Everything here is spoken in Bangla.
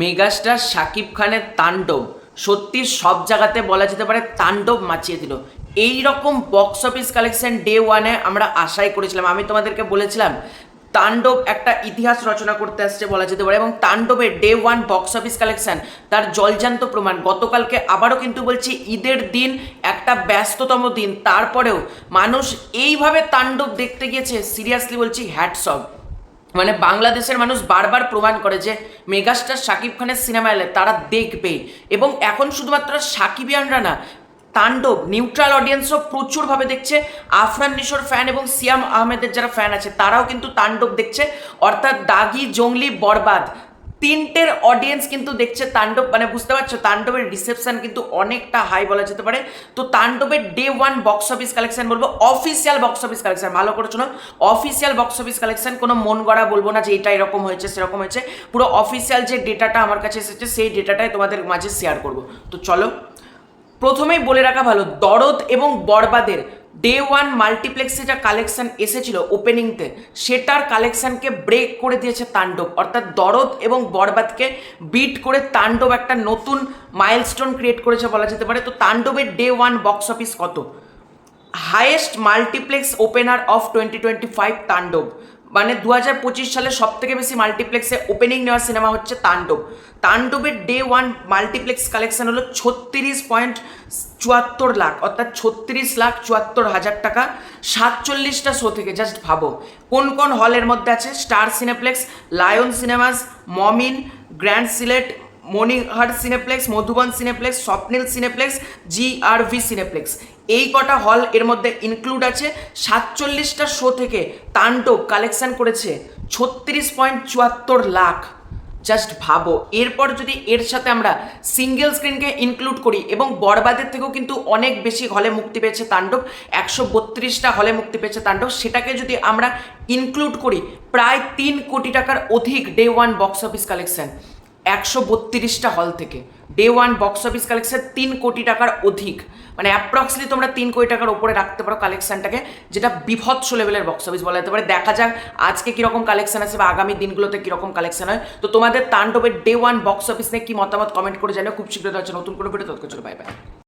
মেগাস্টার শাকিব খানের তাণ্ডব। সত্যি সব জায়গাতে বলা যেতে পারে তাণ্ডব মাচিয়ে দিল। এই রকম বক্স অফিস কালেকশন ডে ওয়ানে আমরা আশাই করেছিলাম। আমি তোমাদেরকে বলেছিলাম, তাণ্ডব একটা ইতিহাস রচনা করতে আসছে বলা যেতে পারে এবং তাণ্ডবের day one box office collection তার জলজান্ত প্রমাণ। গতকালকে আবারও কিন্তু বলছি, ঈদের দিন একটা ব্যস্ততম দিন। তারপরেও মানুষ এইভাবে তাণ্ডব দেখতে গিয়েছে সিরিয়াসলি বলছি হ্যাটস অফ মানে বাংলাদেশের মানুষ বারবার প্রমাণ করে যে মেগাস্টার শাকিব খানের সিনেমা এলে তারা দেখবে। এবং এখন শুধুমাত্র সাকিবিয়ানরা না তাণ্ডব নিউট্রাল অডিয়েন্সও প্রচুরভাবে দেখছে। আফরান নিশোর ফ্যান এবং সিয়াম আহমেদের যারা ফ্যান আছে, তারাও কিন্তু তাণ্ডব দেখছে। অর্থাৎ দাগি, জঙ্গলি, বরবাদ। তিনটের অডিয়েন্স কিন্তু দেখছে তাণ্ডব মানে বুঝতে পারছ, তাণ্ডবের রিসেপশন কিন্তু অনেকটা হাই বলা যেতে পারে। তো তাণ্ডবের day one box office collection বলব অফিসিয়াল বক্স অফিস কালেকশন ভালো করে শোনো অফিসিয়াল বক্স অফিস কালেকশন কোনো মন গড়া বলব না যে এটা এরকম হয়েছে, সেরকম হয়েছে। পুরো অফিসিয়াল যে ডেটাটা আমার কাছে এসেছে, সেই ডেটাটাই তোমাদের মাঝে শেয়ার করব। তো চলো, প্রথমেই বলে রাখা ভালো, দরদ এবং বরবাদের ডে ওয়ান মাল্টিপ্লেক্সে যা কালেকশন এসেছিল ওপেনিংতে সেটার কালেকশনকে ব্রেক করে দিয়েছে তাণ্ডব। অর্থাৎ দরদ এবং বরবাদকে বিট করে তাণ্ডব একটা নতুন মাইলস্টোন ক্রিয়েট করেছে বলা যেতে পারে। তো তাণ্ডবের ডে ওয়ান বক্স অফিস কত? Highest multiplex opener of twenty twenty five Taandob. মানে দু হাজার পঁচিশ সালে সব থেকে বেশি মাল্টিপ্লেক্সে ওপেনিং নেওয়া সিনেমা হচ্ছে তাণ্ডব। তাণ্ডবের ডে ওয়ান মাল্টিপ্লেক্স কালেকশন হলো ছত্রিশ পয়েন্ট চুয়াত্তর লাখ, অর্থাৎ ছত্রিশ লাখ চুয়াত্তর হাজার টাকা। সাতচল্লিশটা শো থেকে জাস্ট ভাবো, কোন কোন হলের মধ্যে আছে? Star Cineplex Lion Cinemas Momin Grand Sylhet Monihat Cineplex, Madhuban Cineplex, Swapnil Cineplex GRV Cineplex. এই কটা হল এর মধ্যে ইনক্লুড আছে সাতচল্লিশটা শো থেকে তাণ্ডব কালেকশন করেছে ছত্রিশ পয়েন্ট চুয়াত্তর লাখ। জাস্ট ভাবো। এরপর যদি এর সাথে আমরা সিঙ্গেল স্ক্রিনকে ইনক্লুড করি এবং বরবাদের থেকেও কিন্তু অনেক বেশি হলে মুক্তি পেয়েছে তাণ্ডব, একশো বত্রিশটা হলে মুক্তি পেয়েছে তাণ্ডব, সেটাকে যদি আমরা ইনক্লুড করি, প্রায় তিন কোটি টাকার অধিক day one box office collection একশো বত্রিশটা হল থেকে। Day one box office collection তিন কোটি টাকার অধিক। মানে অ্যাপ্রক্সলি তোমরা তিন কোটি টাকার ওপরে রাখতে পারো কালেকশনটাকে যেটা বিভৎস লেভেলের বক্স অফিস বলা যেতে পারে। দেখা যাক আজকে কীরকম কালেকশন আছে বা আগামী দিনগুলোতে কীরকম কালেকশন হয়। তো তোমাদের তাণ্ডবের ডে ওয়ান বক্স অফিস নিয়ে কী মতামত কমেন্ট করে জানিও। খুব শীঘ্রই হচ্ছে নতুন করে ভিডিও তৎকাল বাই বাই